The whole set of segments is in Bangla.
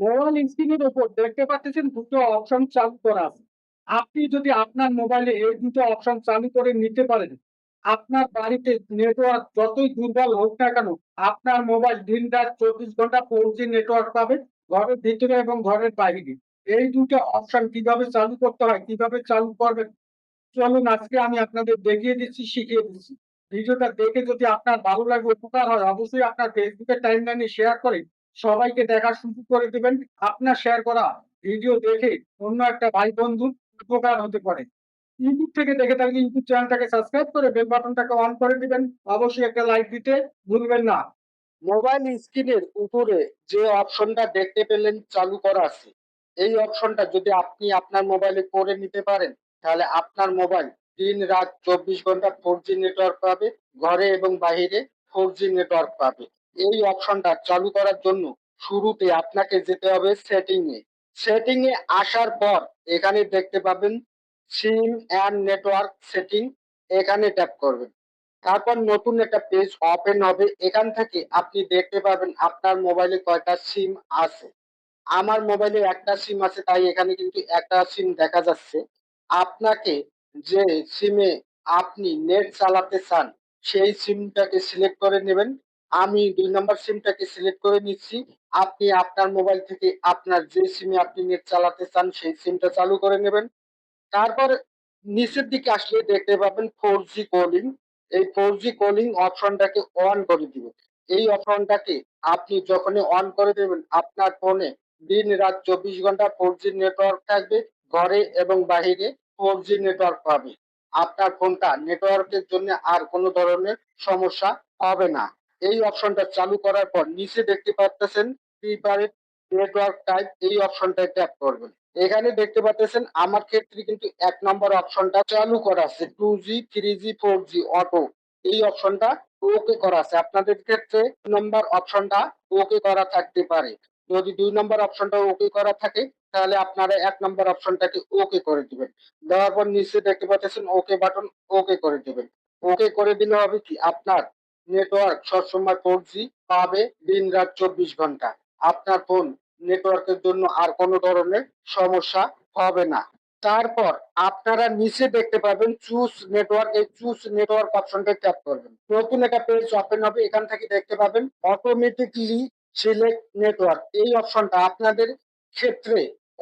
মোবাইল স্ক্রিনের উপর দেখতে পাচ্ছেন দুটো অপশন চালু করা আছে। আপনি যদি আপনার মোবাইলে এই দুটো অপশন চালু করে নিতে পারেন, আপনার বাড়িতে নেটওয়ার্ক যতই দুর্বল হোক না কেন, আপনার মোবাইল দিন রাত চব্বিশ ঘণ্টা ফোর জি নেটওয়ার্ক পাবে, ঘরের ভিতরে এবং ঘরের বাইরে। এই দুটো অপশন কীভাবে চালু করতে হয়, কীভাবে চালু করবেন, চলুন আজকে আমি আপনাদের দেখিয়ে দিচ্ছি, শিখিয়ে দিচ্ছি। ভিডিওটা দেখে যদি আপনার ভালো লাগে, উপকার হয়, অবশ্যই আপনার ফেসবুকের টাইমলাইনে শেয়ার করে সবাইকে দেখার সুযোগ করে দিবেন। আপনার শেয়ার করা ভিডিও দেখে অন্য একটা ভাই বন্ধু উপকার হতে পারে। ইউটিউব থেকে দেখে থাকলে ইউটিউব চ্যানেলটাকে সাবস্ক্রাইব করে বেল বাটনটাকে অন করে দিবেন। অবশ্যই একটা লাইক দিতে ভুলবেন না। মোবাইল স্ক্রিনের উপরে যে অপশনটা দেখতে পেলেন চালু করা আছে, এই অপশনটা যদি আপনি আপনার মোবাইলে করে নিতে পারেন, তাহলে আপনার মোবাইল দিন রাত চব্বিশ ঘণ্টা ফোর জি নেটওয়ার্ক পাবে, ঘরে এবং বাহিরে ফোর জি নেটওয়ার্ক পাবে। এই অপশনটা চালু করার জন্য শুরুতে আপনাকে যেতে হবে সেটিং এ সেটিং এ আসার পর এখানে দেখতে পাবেন সিম অ্যান্ড নেটওয়ার্ক সেটিং এখানে ট্যাপ করবেন। তারপর নতুন একটা পেজ ওপেন হবে, এখান থেকে আপনি দেখতে পাবেন আপনার মোবাইলে কয়টা সিম আছে। আমার মোবাইলে একটা সিম আছে, তাই এখানে কিন্তু একটা সিম দেখা যাচ্ছে। আপনাকে যে সিমে আপনি নেট চালাতে চান, সেই সিমটাকে সিলেক্ট করে নেবেন। আমি দুই নম্বর সিমটাকে সিলেক্ট করে নিচ্ছি। আপনি আপনার মোবাইল থেকে আপনার যে সিমে আপনি নেট চালাতে চান, সেই সিমটা চালু করে নেবেন। তারপর নিচের দিকে আসলে দেখতে পাবেন ফোর জি কলিং এই ফোর জি কলিং অপশনটাকে অন করে দিবেন। এই অপশনটাকে আপনি যখনই অন করে দেবেন, আপনার ফোনে দিন, রাত চব্বিশ ঘণ্টা ফোর জি নেটওয়ার্ক থাকবে ঘরে এবং বাহিরে ফোর জি নেটওয়ার্ক পাবে। আপনার ফোনটা নেটওয়ার্কের জন্য আর কোনো ধরনের সমস্যা হবে না। এই অপশনটা চালু করার পর নিচে দেখতে পাচ্ছেন প্রিপারেড নেটওয়ার্ক টাইপ এই অপশনটা ট্যাপ করবেন। এখানে দেখতে পাচ্ছেন আমার ক্ষেত্রে কিন্তু এক নম্বর অপশনটা চালু করা আছে। Two G three G four G auto এই অপশনটা ওকে করা আছে। আপনাদের ক্ষেত্রে নম্বর অপশনটা ওকে করা থাকতে পারে। যদি দুই নম্বর অপশনটা ওকে করা থাকে, তাহলে আপনারা এক নম্বর অপশনটাকে ওকে করে দিবেন। দেওয়ার পর নিচে দেখতে পাচ্ছেন ওকে বাটন ওকে করে দিবেন। ওকে করে দিলে হবে কি? আপনার নেটওয়ার্ক সবসময় ফোর জি পাবে দিন রাত চব্বিশ ঘণ্টা। আপনার ফোন নেটওয়ার্কের জন্য আর কোনো ধরনের সমস্যা হবে না। তারপর আপনারা নিচে দেখতে পাবেন চুজ নেটওয়ার্ক এই চুজ নেটওয়ার্ক অপশনটা ট্যাপ করবেন। নতুন একটা পেজ ওপেন হবে, এখান থেকে দেখতে পাবেন অটোমেটিকলি সিলেক্ট নেটওয়ার্ক এই অপশনটা আপনাদের ক্ষেত্রে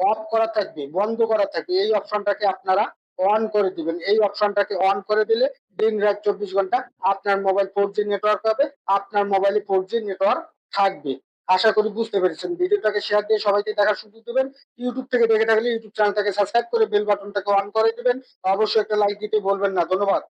অফ করা থাকবে, বন্ধ করা থাকবে। এই অপশনটাকে আপনারা অন করে দিবেন। এই অপশনটাকে অন করে দিলে দিন রাত চব্বিশ ঘণ্টা আপনার মোবাইল ফোর জি নেটওয়ার্ক হবে, আপনার মোবাইলে ফোর জি নেটওয়ার্ক থাকবে। আশা করি বুঝতে পেরেছেন। ভিডিওটাকে শেয়ার দিয়ে সবাইকে দেখার সুযোগ দেবেন। ইউটিউব থেকে দেখে থাকলে ইউটিউব চ্যানেলটাকে সাবস্ক্রাইব করে বেল বাটনটাকে অন করে দেবেন। অবশ্যই একটা লাইক দিতে বলবেন না। ধন্যবাদ।